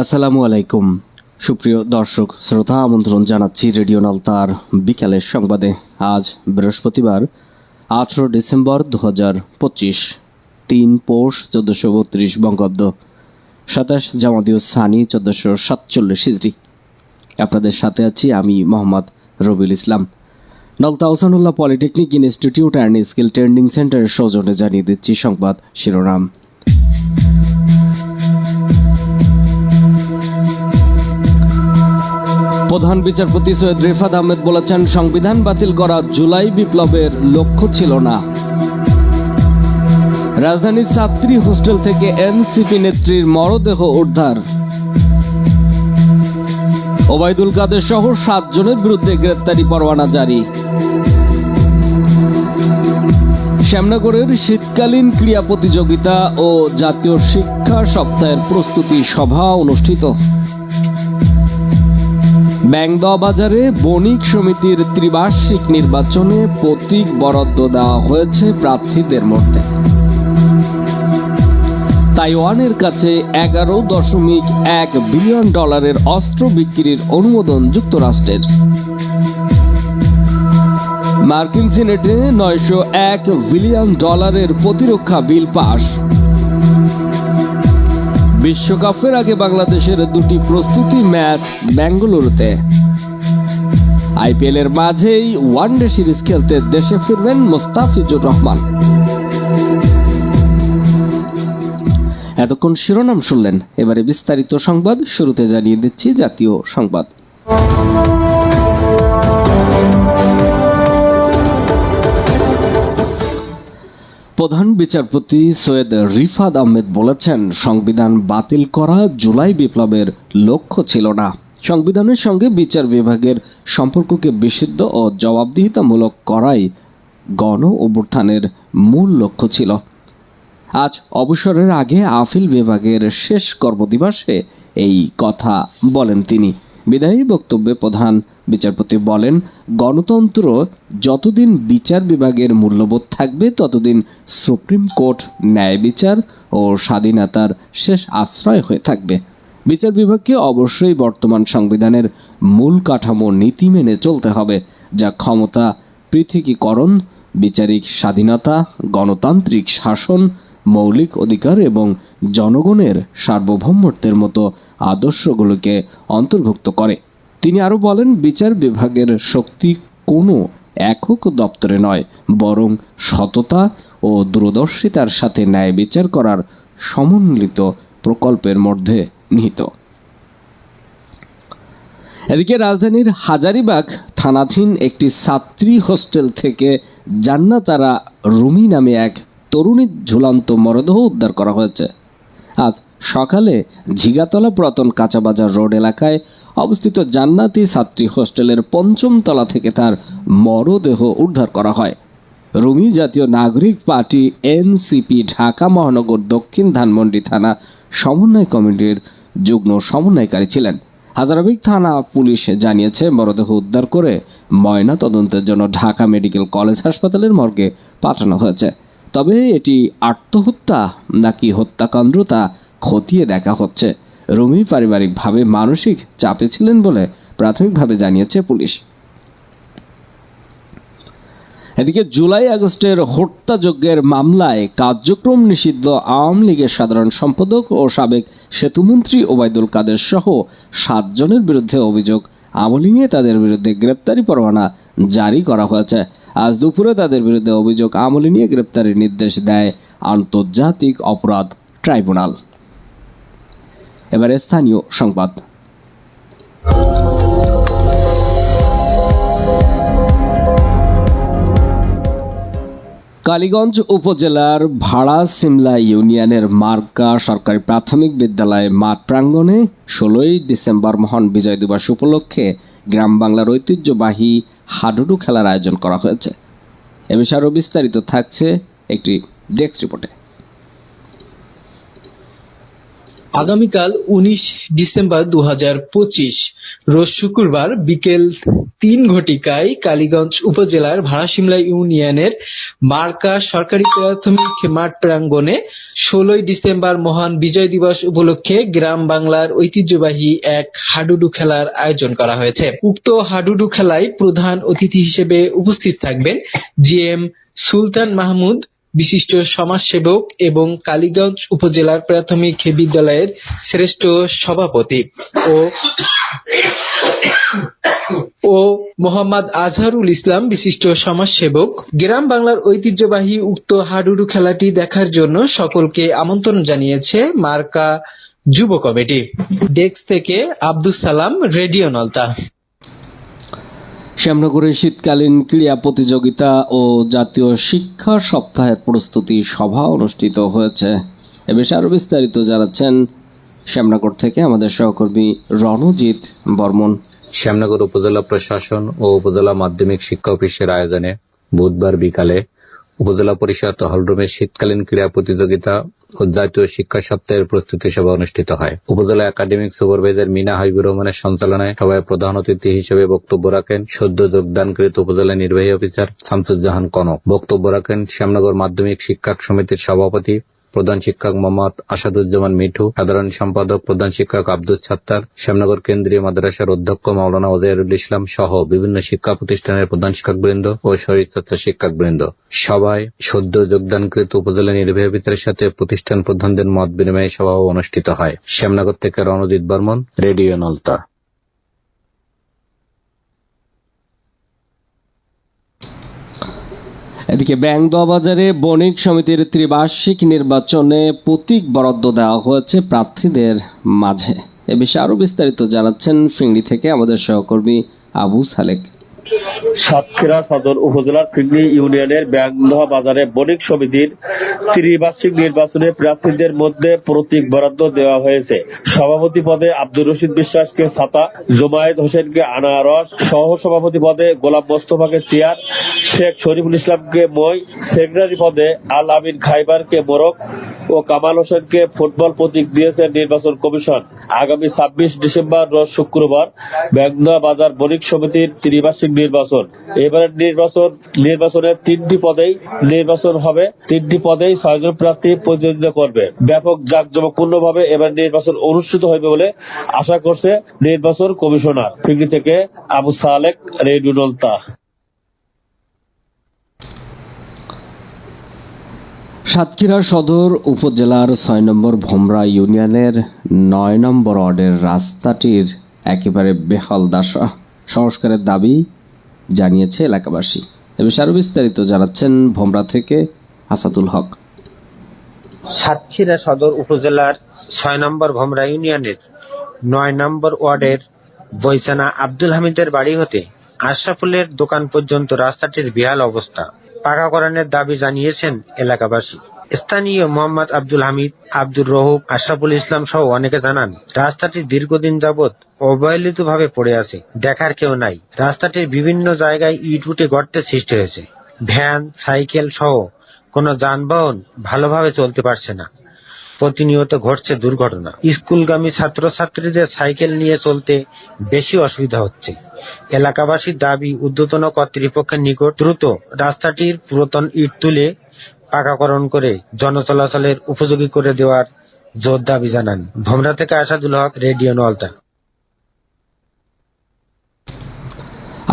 আসসালামু আলাইকুম। সুপ্রিয় দর্শক, শ্রোতা, আমন্ত্রণ জানাচ্ছি রেডিও নালতার বিকালের সংবাদে। আজ বৃহস্পতিবার, আঠেরো ডিসেম্বর দু হাজার পঁচিশ, তিন পৌষ চোদ্দোশো বত্রিশ বঙ্গাব্দ, সাতাশ জামাদিউ সানি চোদ্দোশো সাতচল্লিশ হিজড়ি। আপনাদের সাথে আছি আমি Mohammad Rabiul Islam. Nalta Osanullah polytechnic institute and skill training সেন্টারের সৌজনে জানিয়ে দিচ্ছি সংবাদ শিরোনাম। প্রধান বিচারপতি সৈয়দ রেফাত আহমেদ বলেছেন, সংবিধান বাতিল করা জুলাই বিপ্লবের লক্ষ্য ছিল না। রাজধানীর ছাত্রী হোস্টেল থেকে এনসিপি নেত্রীর মরদেহ উদ্ধার। ওবায়দুল কাদের সহ সাতজনের বিরুদ্ধে গ্রেপ্তারি পরোয়ানা জারি। শ্যামনগরের শীতকালীন ক্রীড়া প্রতিযোগিতা ও জাতীয় শিক্ষা সপ্তাহের প্রস্তুতি সভা অনুষ্ঠিত। বাজারে বণিক সমিতির ত্রিবার্ষিক নির্বাচনে প্রতীক বরাদ্দ দেওয়া হয়েছে প্রার্থীদের মধ্যে। তাইওয়ানের কাছে এগারো দশমিক এক বিলিয়ন ডলারের অস্ত্র বিক্রির অনুমোদন যুক্তরাষ্ট্রের। মার্কিন সিনেটে নয়শো এক বিলিয়ন ডলারের প্রতিরক্ষা বিল পাশ বিশ্বকাপের আগে বাংলাদেশের দুটি প্রস্তুতি ম্যাচ বেঙ্গালুরুতে আইপিএল এর মাঝেই ওয়ানডে সিরিজ খেলতে দেশে ফিরবেন মোস্তাফিজুর রহমান। এতক্ষণ শিরোনাম শুনলেন। এবারে বিস্তারিত সংবাদ শুরুতে জানিয়ে দিচ্ছি জাতীয় সংবাদ। প্রধান বিচারপতি সৈয়দ রিফাদ আহমেদ বলেছেন, সংবিধান বাতিল করা জুলাই বিপ্লবের লক্ষ্য ছিল না। সংবিধানের সঙ্গে বিচার বিভাগের সম্পর্ককে বিশুদ্ধ ও জবাবদিহিতামূলক করাই গণ অভ্যুত্থানের মূল লক্ষ্য ছিল। আজ অবসরের আগে আপিল বিভাগের শেষ কর্মদিবসে এই কথা বলেন তিনি। বিদায়ী বক্তব্যে প্রধান বিচারপতি বলেন, গণতন্ত্র যতদিন বিচার বিভাগের মূল্যবোধ থাকবে, ততদিন সুপ্রিম কোর্ট ন্যায় বিচার ও স্বাধীনতার শেষ আশ্রয় হয়ে থাকবে। বিচার বিভাগকে অবশ্যই বর্তমান সংবিধানের মূল কাঠামো নীতি মেনে চলতে হবে, যা ক্ষমতা, পৃথকীকরণ, বিচারিক স্বাধীনতা, গণতান্ত্রিক শাসন, মৌলিক অধিকার এবং জনগণের সার্বভৌমত্বের মতো আদর্শগুলোকে অন্তর্ভুক্ত করে। তিনি আরও বলেন, বিচার বিভাগের শক্তি কোনো একক দপ্তরে নয়, বরং সততা ও দূরদর্শিতার সাথে ন্যায় বিচার করার সমন্বিত প্রকল্পের মধ্যে নিহিত। এদিকে রাজধানীর হাজারিবাগ থানাধীন একটি ছাত্রী হোস্টেল থেকে জান্নাতারা রুমি নামে এক তরুণীর ঝুলন্ত মরদেহ উদ্ধার করা হয়েছে। আজ সকালে ঝিগাতলা পুরাতন কাঁচাবাজার রোড এলাকায় অবস্থিত জান্নাতি ছাত্রী হোস্টেলের পঞ্চম তলা থেকে তার মরদেহ উদ্ধার করা হয়। রুমি জাতীয় নাগরিক পার্টি এনসিপি ঢাকা মহানগর দক্ষিণ ধানমন্ডি থানা সমন্বয় কমিটির যুগ্ম সমন্বয়কারী ছিলেন। হাজারাবিক থানা পুলিশ জানিয়েছে, মরদেহ উদ্ধার করে ময়না তদন্তের জন্য ঢাকা মেডিকেল কলেজ হাসপাতালের মর্গে পাঠানো হয়েছে। তবে এটি আত্মহত্যা নাকি হত্যাকাণ্ড তা খতিয়ে দেখা হচ্ছে। রুমি পারিবারিকভাবে মানসিক চাপে ছিলেন বলে প্রাথমিকভাবে জানিয়েছে পুলিশ। এদিকে জুলাই আগস্টের হত্যাযজ্ঞের মামলায় কার্যক্রম নিষিদ্ধ আওয়ামী লীগের সাধারণ সম্পাদক ও সাবেক সেতুমন্ত্রী ওবায়দুল কাদের সহ সাতজনের বিরুদ্ধে অভিযোগ। আমলি নিয়ে তাদের বিরুদ্ধে গ্রেপ্তারি পরোয়ানা জারি করা হয়েছে। আজ দুপুরে তাদের বিরুদ্ধে অভিযোগ আমলি নিয়ে গ্রেপ্তারির নির্দেশ দেয় আন্তর্জাতিক অপরাধ ট্রাইব্যুনাল। এবারে স্থানীয় সংবাদ। কালীগঞ্জ উপজেলার ভাড়া সিমলা ইউনিয়নের মার্কা সরকারি প্রাথমিক বিদ্যালয় মাঠ প্রাঙ্গণে ষোলোই ডিসেম্বর মহান বিজয় দিবস উপলক্ষে গ্রাম বাংলার ঐতিহ্যবাহী হাডুডু খেলার আয়োজন করা হয়েছে। এ বিষয়ে আরও বিস্তারিত থাকছে একটি ডেস্ক রিপোর্টে। আগামীকাল উনিশ ডিসেম্বর দু রোজ শুক্রবার বিকেল তিন ঘটিকায় কালীগঞ্জ উপজেলার ভাড়াসিমলা ইউনিয়নের মার্কা সরকারি প্রাথমিক মাঠ প্রাঙ্গণে ষোলোই ডিসেম্বর মহান বিজয় দিবস উপলক্ষে গ্রাম বাংলার ঐতিহ্যবাহী এক হাডুডু খেলার আয়োজন করা হয়েছে। উক্ত হাডুডু খেলায় প্রধান অতিথি হিসেবে উপস্থিত থাকবেন জি এম সুলতান মাহমুদ বিশিষ্ট সমাজসেবক এবং কালীগঞ্জ উপজেলার প্রাথমিক বিদ্যালয়ের শ্রেষ্ঠ সভাপতি ও ও মোহাম্মদ আজহারুল ইসলাম বিশিষ্ট সমাজসেবক। গ্রাম বাংলার ঐতিহ্যবাহী উক্ত হাডুডু খেলাটি দেখার জন্য সকলকে আমন্ত্রণ জানিয়েছে মার্কা যুব কমিটি। ডেস্ক থেকে আব্দুস সালাম, রেডিও নলতা। শ্যামনগরে শীতকালীন ক্রীড়া প্রতিযোগিতা ও জাতীয় শিক্ষা সপ্তাহের প্রস্তুতি সভা অনুষ্ঠিত হয়েছে। এ বিষয়ে আরও বিস্তারিত জানাচ্ছেন শ্যামনগর থেকে আমাদের সহকর্মী রণজিৎ বর্মন। শ্যামনগর উপজেলা প্রশাসন ও উপজেলা মাধ্যমিক শিক্ষা অফিসের আয়োজনে বুধবার বিকালে উপজেলা পরিষদ হলরুমে শীতকালীন ক্রীড়া প্রতিযোগিতা জাতীয় শিক্ষা সপ্তাহের প্রস্তুতি সভা অনুষ্ঠিত হয়। উপজেলা একাডেমিক সুপারভাইজার মিনা হাবিবুর রহমানের সঞ্চালনায় সভায় প্রধান অতিথি হিসেবে বক্তব্য রাখেন সদ্য যোগদানকৃত উপজেলা নির্বাহী অফিসার শামসুজ্জাহান কনক। বক্তব্য রাখেন শ্যামনগর মাধ্যমিক শিক্ষক সমিতির সভাপতি প্রধান শিক্ষক মোহাম্মদ আসাদুজ্জামান মিঠু, সাধারণ সম্পাদক প্রধান শিক্ষক আব্দুল সাত্তার শ্যামনগর কেন্দ্রীয় মাদ্রাসার অধ্যক্ষ মাওলানা ওজাইরুল ইসলাম সহ বিভিন্ন শিক্ষা প্রতিষ্ঠানের প্রধান শিক্ষকবৃন্দ ও শরীরচর্চা শিক্ষকবৃন্দ। সভায় সদ্য যোগদানকৃত উপজেলা নির্বাহী অফিসারের সাথে প্রতিষ্ঠান প্রধানদের মত বিনিময় সভাও অনুষ্ঠিত হয়। শ্যামনগর থেকে রণজিৎ বর্মন, রেডিও নলতা। এদিকে ব্যাংদোয়া বাজারে বণিক সমিতির ত্রিবার্ষিক নির্বাচনে প্রতীক বরাদ্দ দেওয়া হয়েছে প্রার্থীদের মাঝে। এ বিষয়ে আরও বিস্তারিত জানাচ্ছেন ফিংড়ি থেকে আমাদের সহকর্মী আবু সালেক। সাতক্ষীরা সদর উপজেলার ফিগনি ইউনিয়নের ব্যাংদহা বাজারে বণিক সমিতির ত্রিবার্ষিক নির্বাচনে প্রার্থীদের মধ্যে প্রতীক বরাদ্দ দেওয়া হয়েছে। সভাপতি পদে আব্দুর রশিদ বিশ্বাসকে ছাতা, জুমায়েদ হোসেনকে আনারস সহ সভাপতি পদে গোলাম মোস্তফাকে চেয়ার, শেখ শরীফুল ইসলামকে মই, সেক্রেটারি পদে আল আমিন খাইবারকে মোরক ও কামাল হোসেনকে ফুটবল প্রতীক দিয়েছে নির্বাচন কমিশন। আগামী ছাব্বিশ ডিসেম্বর রোজ শুক্রবার ব্যাংদা বাজার বণিক সমিতির ত্রিবার্ষিক নির্বাচন। এবারের নির্বাচন নির্বাচনের তিনটি পদেই নির্বাচন হবে। তিনটি পদেই ছয়জন প্রার্থী প্রতিদ্বন্দ্বিতা করবে। ব্যাপক জাঁকজমকপূর্ণ ভাবে এবার নির্বাচন অনুষ্ঠিত হবে বলে আশা করছে নির্বাচন কমিশনার। ফিগড়ি থেকে আবু সালেক, রেডিও সাতক্ষীরা সদর উপজেলার ছয় নম্বর ভোমরা ইউনিয়নের নয় নম্বর ওয়ার্ডের রাস্তাটির একেবারে বেহাল দশা সংস্কারের দাবি জানিয়েছে এলাকাবাসী। এ বিষয়ে বিস্তারিত জানাচ্ছেন ভোমরা থেকে আসাদুল হক। সাতক্ষীরা সদর উপজেলার ছয় নম্বর ভমরা ইউনিয়নের নয় নম্বর ওয়ার্ডের বৈচানা আব্দুল হামিদের বাড়ি হতে আশরাফুলের দোকান পর্যন্ত রাস্তাটির বিহাল অবস্থা। পাকাকরণের দাবি জানিয়েছেন এলাকাবাসী। স্থানীয় মোহাম্মদ আব্দুল হামিদ, আব্দুর রহুব আশরাফুল ইসলাম সহ অনেকে জানান, রাস্তাটি দীর্ঘদিন যাবৎ অবহেলিতভাবে পড়ে আছে, দেখার কেউ নাই। রাস্তাটির বিভিন্ন জায়গায় ইট উঠে গর্তের সৃষ্টি হয়েছে। ভ্যান, সাইকেল সহ কোনো যানবাহন ভালোভাবে চলতে পারছে না। প্রতিনিয়ত ঘটছে দুর্ঘটনা। স্কুলগামী ছাত্রছাত্রীদের সাইকেল নিয়ে চলতে বেশি অসুবিধা হচ্ছে। এলাকাবাসীর দাবি ঊর্ধ্বতন কর্তৃপক্ষের নিকট দ্রুত রাস্তাটির পুরাতন ইট তুলে পাকাকরণ করে জনচলাচলের উপযোগী করে দেওয়ার জোর দাবি জানান। ভমরা থেকে আসাদুল হক, রেডিও নলতা।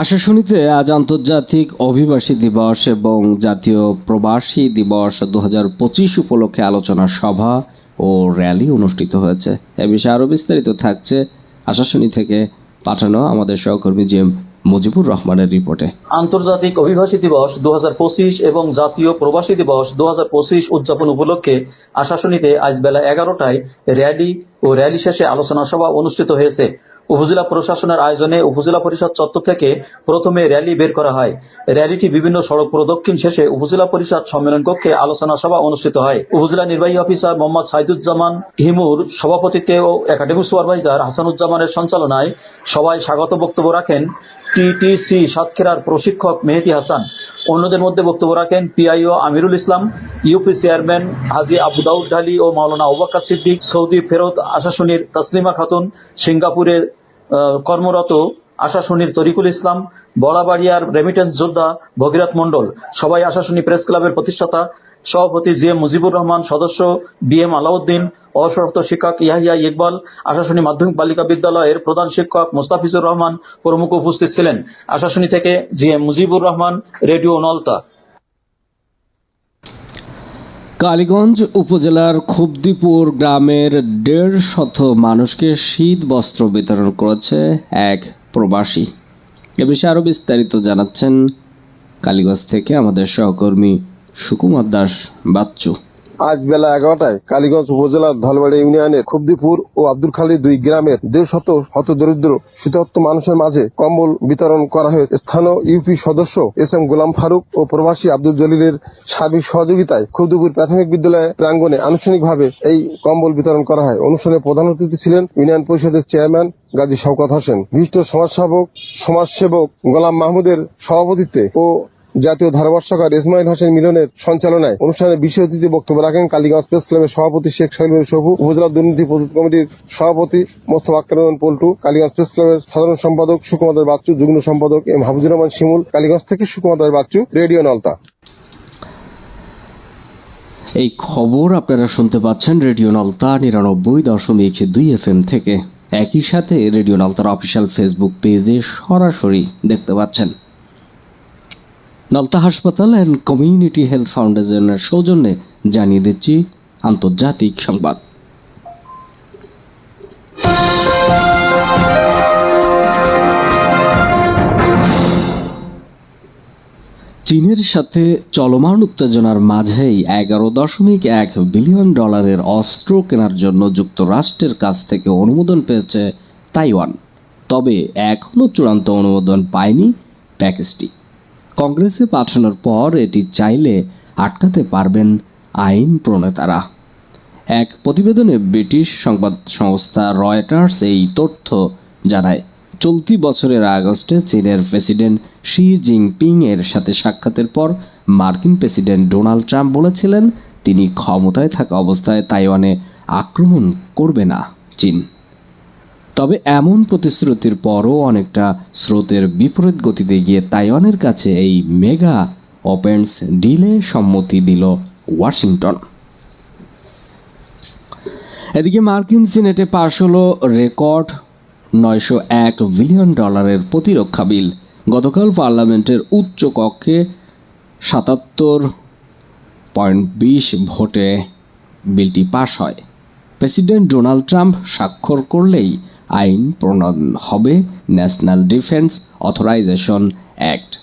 আশাশুনিতে আজ আন্তর্জাতিক অভিবাসী দিবস এবং জাতীয় প্রবাসী দিবস দু হাজার পঁচিশ উপলক্ষে আলোচনা সভা ও র্যালি অনুষ্ঠিত হয়েছে। এ বিষয়ে আরও বিস্তারিত থাকছে আশাশুনি থেকে পাঠানো আমাদের সহকর্মী জেম মুজিবুর রহমানের রিপোর্টে। আন্তর্জাতিক অভিবাসী দিবস দু হাজার পঁচিশ এবং জাতীয় প্রবাসী দিবস দু হাজার পঁচিশ উদযাপন উপলক্ষে আশাসনীতে আজ বেলা এগারোটায় র্যালি ও র্যালি শেষে আলোচনা সভা অনুষ্ঠিত হয়েছে। উপজেলা প্রশাসনের আয়োজনে উপজেলা পরিষদ চত্বর থেকে প্রথমে র্যালি বের করা হয়। র্যালিটি বিভিন্ন সড়ক প্রদক্ষিণ শেষে উপজেলা পরিষদ সম্মেলন কক্ষে আলোচনা সভা অনুষ্ঠিত হয়। উপজেলা নির্বাহী অফিসার মোহাম্মদ সাইদুজ্জামান হিমুর সভাপতিত্বে ও একাডেমিক সুপারভাইজার হাসানুজ্জামানের সঞ্চালনায় সবাই স্বাগত বক্তব্য রাখেন টিটিসি সাতক্ষীরার প্রশিক্ষক মেহেদি হাসান অন্যদের মধ্যে বক্তব্য রাখেন PIO Amirul Islam UP chairman Haji Abu Daud Dhali ও মাওলানা আবুবাক্কার সিদ্দিক সৌদি ফেরত আশাশুনির তসলিমা খাতুন সিঙ্গাপুরে আহ, কর্মরত আশাশুনির তরিকুল ইসলাম বড়াবাড়িয়ার রেমিটেন্স যোদ্ধা ভগীরথ মণ্ডল সবাই আশাশুনি প্রেস ক্লাবের প্রতিষ্ঠাতা সভাপতি জি এম মুজিবুর রহমান, সদস্য বি এম আলাউদ্দিন অসরক্ত শিক্ষক ইয়াহিয়া ইকবাল, আশাশুনি মাধ্যমিক বালিকা বিদ্যালয়ের প্রধান শিক্ষক মোস্তাফিজুর রহমান প্রমুখ উপস্থিত ছিলেন। আশাশুনি থেকে G M Mujibur Rahman, radio Nalta. Kaliganj উপজেলার খুবদিপুর গ্রামের দেড় শত মানুষকে শীত বস্ত্র বিতরণ করেছে এক প্রবাসী। এ বিষয়ে আরও বিস্তারিত জানাচ্ছেন কালীগঞ্জ থেকে আমাদের সহকর্মী সুকুমার দাস, বাচ্চু। আজ বেলা এগারোটায় কালীগঞ্জ উপজেলার ধলবাড়ি ইউনিয়নের খুবদিপুর ও আব্দুল খালী দুই গ্রামের দেড় শত হত দরিদ্র শীতত্ব মানুষের মাঝে কম্বল বিতরণ করা হয়েছে। স্থানীয় ইউপি সদস্য এস এম গোলাম ফারুক ও প্রবাসী আব্দুল জলিলের সার্বিক সহযোগিতায় খুবদিপুর প্রাথমিক বিদ্যালয় প্রাঙ্গণে আনুষ্ঠানিকভাবে এই কম্বল বিতরণ করা হয়। অনুষ্ঠানে প্রধান অতিথি ছিলেন ইউনিয়ন পরিষদের চেয়ারম্যান গাজী শওকত হোসেন। বিশিষ্ট সমাজসেবক সমাজসেবক গোলাম মাহমুদের সভাপতিত্বে ও জাতীয় ধারাভাষ্যকার ইসমাইল হোসেন মিলনের সঞ্চালনায় অনুষ্ঠানে বিশেষ অতিথি বক্তব্য রাখেন কালীগঞ্জ প্রেস ক্লাবের সভাপতি শেখ সহিল সবু উপজেলা দুর্নীতি প্রস্তুত কমিটির সভাপতি মোস্তফা আক্তার পল্টু, কালীগঞ্জ প্রেস ক্লাবের সাধারণ সম্পাদক সুকুমার বাচ্চু, যুগ্ম সম্পাদক এম হাফিজুর রহমান শিমুল, কালীগঞ্জ থেকে সুকুমার বাচ্চু, রেডিও নলতা। এই খবর আপনারা শুনতে পাচ্ছেন রেডিও নলতা নিরানব্বই দশমিক দুই এফ এম থেকে। একই সাথে রেডিও নলতার অফিসিয়াল ফেসবুক পেজে সরাসরি দেখতে পাচ্ছেন। নলতা হাসপাতাল অ্যান্ড কমিউনিটি হেলথ ফাউন্ডেশনের সৌজন্যে জানিয়ে দিচ্ছি আন্তর্জাতিক সংবাদ। চীনের সাথে চলমান উত্তেজনার মাঝেই এগারো দশমিক এক বিলিয়ন ডলারের অস্ত্র কেনার জন্য যুক্তরাষ্ট্রের কাছ থেকে অনুমোদন পেয়েছে তাইওয়ান। তবে এখনও চূড়ান্ত অনুমোদন পায়নি প্যাকেজটি। কংগ্রেসে পাঠানোর পর এটি চাইলে আটকাতে পারবেন আইন প্রণেতারা। এক প্রতিবেদনে ব্রিটিশ সংবাদ সংস্থা রয়টার্স এই তথ্য জানায়। চলতি বছরের আগস্টে চীনের প্রেসিডেন্ট শি জিনপিং এর সাথে সাক্ষাতের পর মার্কিন প্রেসিডেন্ট ডোনাল্ড ট্রাম্প বলেছিলেন, তিনি ক্ষমতায় থাকা অবস্থায় তাইওয়ানে আক্রমণ করবে না চীন। তবে এমন প্রতিশ্রুতির পরও অনেকটা স্রোতের বিপরীত গতিতে গিয়ে তাইওয়ানের কাছে এই মেগা ওপেন্স ডিলে সম্মতি দিল ওয়াশিংটন। এদিকে মার্কিন সিনেটে পাশ হলো রেকর্ড নয়শো এক বিলিয়ন ডলারের প্রতিরক্ষা বিল। গতকাল পার্লামেন্টের উচ্চ কক্ষে সাতাত্তর পয়েন্ট বিশ ভোটে বিলটি পাশ হয়। প্রেসিডেন্ট ডোনাল্ড ট্রাম্প স্বাক্ষর করলেই আইন প্রণয়ন হবে ন্যাশনাল ডিফেন্স অথরাইজেশন অ্যাক্ট।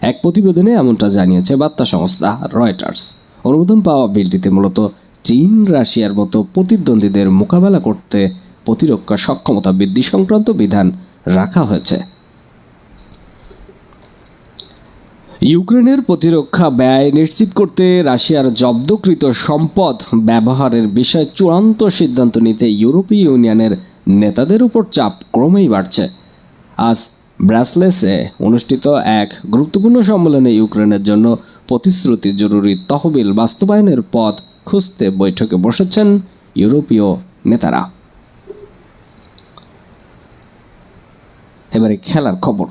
এক প্রতিবেদনে এমনটা জানিয়েছে বার্তা সংস্থা রয়টার্স। অনুমোদন পাওয়া বিলটিতে মূলত চীন, রাশিয়ার মতো প্রতিদ্বন্দ্বীদের মোকাবেলা করতে প্রতিরক্ষা সক্ষমতা বৃদ্ধি সংক্রান্ত বিধান রাখা হয়েছে। ইউক্রেনের প্রতিরক্ষা ব্যয় নিশ্চিত করতে রাশিয়ার জব্দকৃত সম্পদ ব্যবহারের বিষয়ে চূড়ান্ত সিদ্ধান্ত নিতে ইউরোপীয় ইউনিয়নের নেতাদের উপর চাপ ক্রমেই বাড়ছে। আজ ব্রাসলেসে অনুষ্ঠিত এক গুরুত্বপূর্ণ সম্মেলনে ইউক্রেনের জন্য প্রতিশ্রুতি জরুরি তহবিল বাস্তবায়নের পথ খুঁজতে বৈঠকে বসেছেন ইউরোপীয় নেতারা। এবারে খেলার খবর।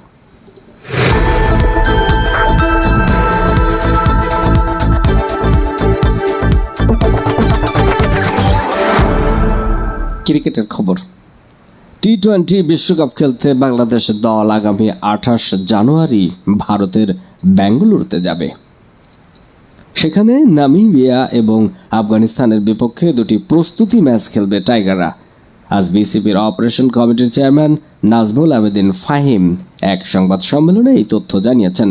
ক্রিকেটের খবর। টি টোয়েন্টি বিশ্বকাপ খেলতে বাংলাদেশের দল আগামী আঠাশ জানুয়ারি ভারতের বেঙ্গালুরুতে যাবে। সেখানে নামিবিয়া এবং আফগানিস্তানের বিপক্ষে দুটি প্রস্তুতি ম্যাচ খেলবে টাইগাররা। আজ বিসিবির অপারেশন কমিটির চেয়ারম্যান নাজমুল আবেদিন ফাহিম এক সংবাদ সম্মেলনে এই তথ্য জানিয়েছেন।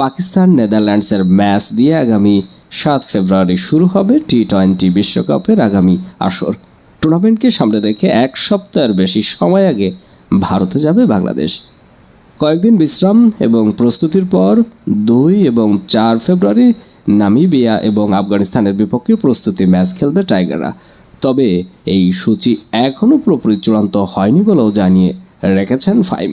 পাকিস্তান নেদারল্যান্ডসের ম্যাচ দিয়ে আগামী সাত ফেব্রুয়ারি শুরু হবে টি টোয়েন্টি বিশ্বকাপের আগামী আসর। টুর্নামেন্টকে সামনে রেখে এক সপ্তাহের বেশি সময় আগে ভারতে যাবে বাংলাদেশ। কয়েকদিন বিশ্রাম এবং প্রস্তুতির পর দুই এবং চার ফেব্রুয়ারি নামিবিয়া এবং আফগানিস্তানের বিপক্ষে প্রস্তুতি ম্যাচ খেলবে টাইগাররা। তবে এই সূচি এখনও পুরোপুরি চূড়ান্ত হয়নি বলেও জানিয়ে রেখেছেন ফাইম।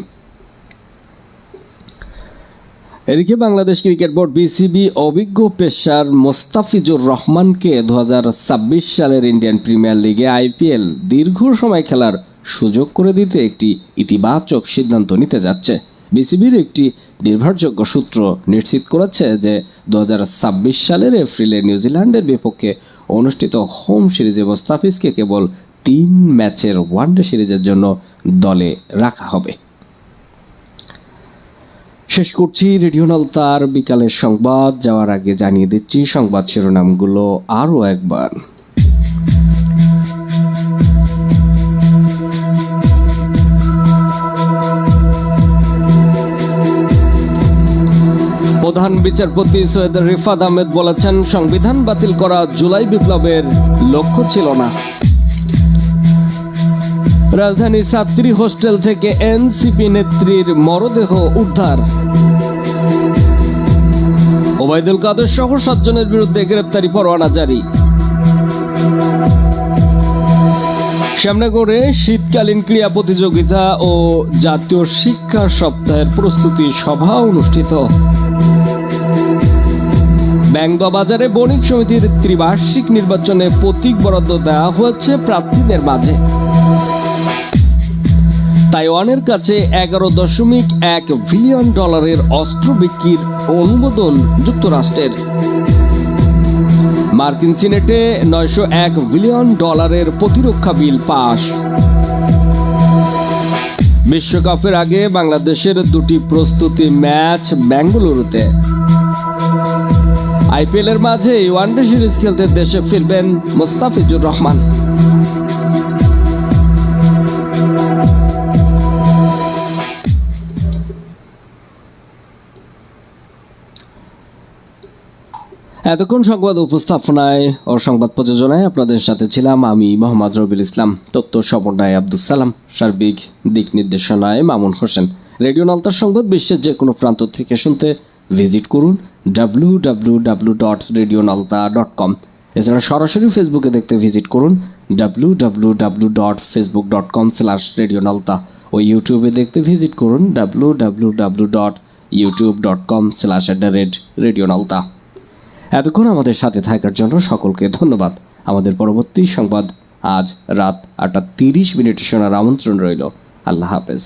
এদিকে বাংলাদেশ ক্রিকেট বোর্ড বিসিবি অভিজ্ঞ পেশার মোস্তাফিজুর রহমানকে দু হাজার ছাব্বিশ সালের ইন্ডিয়ান প্রিমিয়ার লিগে আইপিএল দীর্ঘ সময় খেলার সুযোগ করে দিতে একটি ইতিবাচক সিদ্ধান্ত নিতে যাচ্ছে। বিসিবির একটি নির্ভরযোগ্য সূত্র নিশ্চিত করেছে যে দু হাজার ছাব্বিশ সালের এপ্রিলে নিউজিল্যান্ডের বিপক্ষে অনুষ্ঠিত হোম সিরিজে মোস্তাফিজকে কেবল তিন ম্যাচের ওয়ানডে সিরিজের জন্য দলে রাখা হবে। শেষ করছি রেডিও তার বিকালের সংবাদ। যাওয়ার আগে জানিয়ে দিচ্ছি সংবাদ শিরোনামগুলো আরও একবার। প্রধান বিচারপতি সৈয়দ রিফাত আহমেদ বলেছেন, সংবিধান বাতিল করা জুলাই বিপ্লবের লক্ষ্য ছিল না। রাজধানী ছাত্রী হোস্টেল থেকে এনসিপি নেত্রীর মরদেহ উদ্ধার। ওবায়দুল কাদের সহ সাতজনের বিরুদ্ধে গ্রেপ্তারি পরোয়ানা জারি। শ্যামনগরে শীতকালীন ক্রীড়া প্রতিযোগিতা ও জাতীয় শিক্ষা সপ্তাহের প্রস্তুতি সভা অনুষ্ঠিত। ব্যাংদা বাজারে বণিক সমিতির ত্রিবার্ষিক নির্বাচনে প্রতীক বরাদ্দ দেওয়া হয়েছে প্রার্থীদের মাঝে। তাইওয়ানের কাছে এগারো দশমিক এক বিলিয়ন ডলারের অস্ত্র বিক্রির অনুমোদন যুক্তরাষ্ট্রের। মার্কিন সিনেটে নয়শো এক বিলিয়ন ডলারের প্রতিরক্ষা বিল পাশ বিশ্বকাপের আগে বাংলাদেশের দুটি প্রস্তুতি ম্যাচ বেঙ্গালুরুতে আইপিএল এর মাঝে ওয়ানডে সিরিজ খেলতে দেশে ফিরবেন মোস্তাফিজুর রহমান। এতক্ষণ সংবাদ উপস্থাপনায় ও সংবাদ প্রযোজনায় আপনাদের সাথে ছিলাম আমি মোহাম্মদ রবিল ইসলাম। তথ্য সমন্বয় আব্দুল সালাম, সার্বিক দিক নির্দেশনায় মামুন হোসেন। রেডিও নলতার সংবাদ বিশ্বের যে কোনো প্রান্ত থেকে শুনতে ভিজিট করুন W W W dot radio Nalta dot com এছাড়া সরাসরি ফেসবুকে দেখতে ভিজিট করুন W W W dot Facebook dot com slash radio Nalta ও ইউটিউবে দেখতে ভিজিট করুন W W W dot YouTube dot com slash at the rate radio Nalta এতক্ষণ আমাদের সাথে থাকার জন্য সকলকে ধন্যবাদ। আমাদের পরবর্তী সংবাদ আজ রাত আটটা তিরিশ মিনিটে শোনার আমন্ত্রণ রইল। আল্লাহ হাফেজ।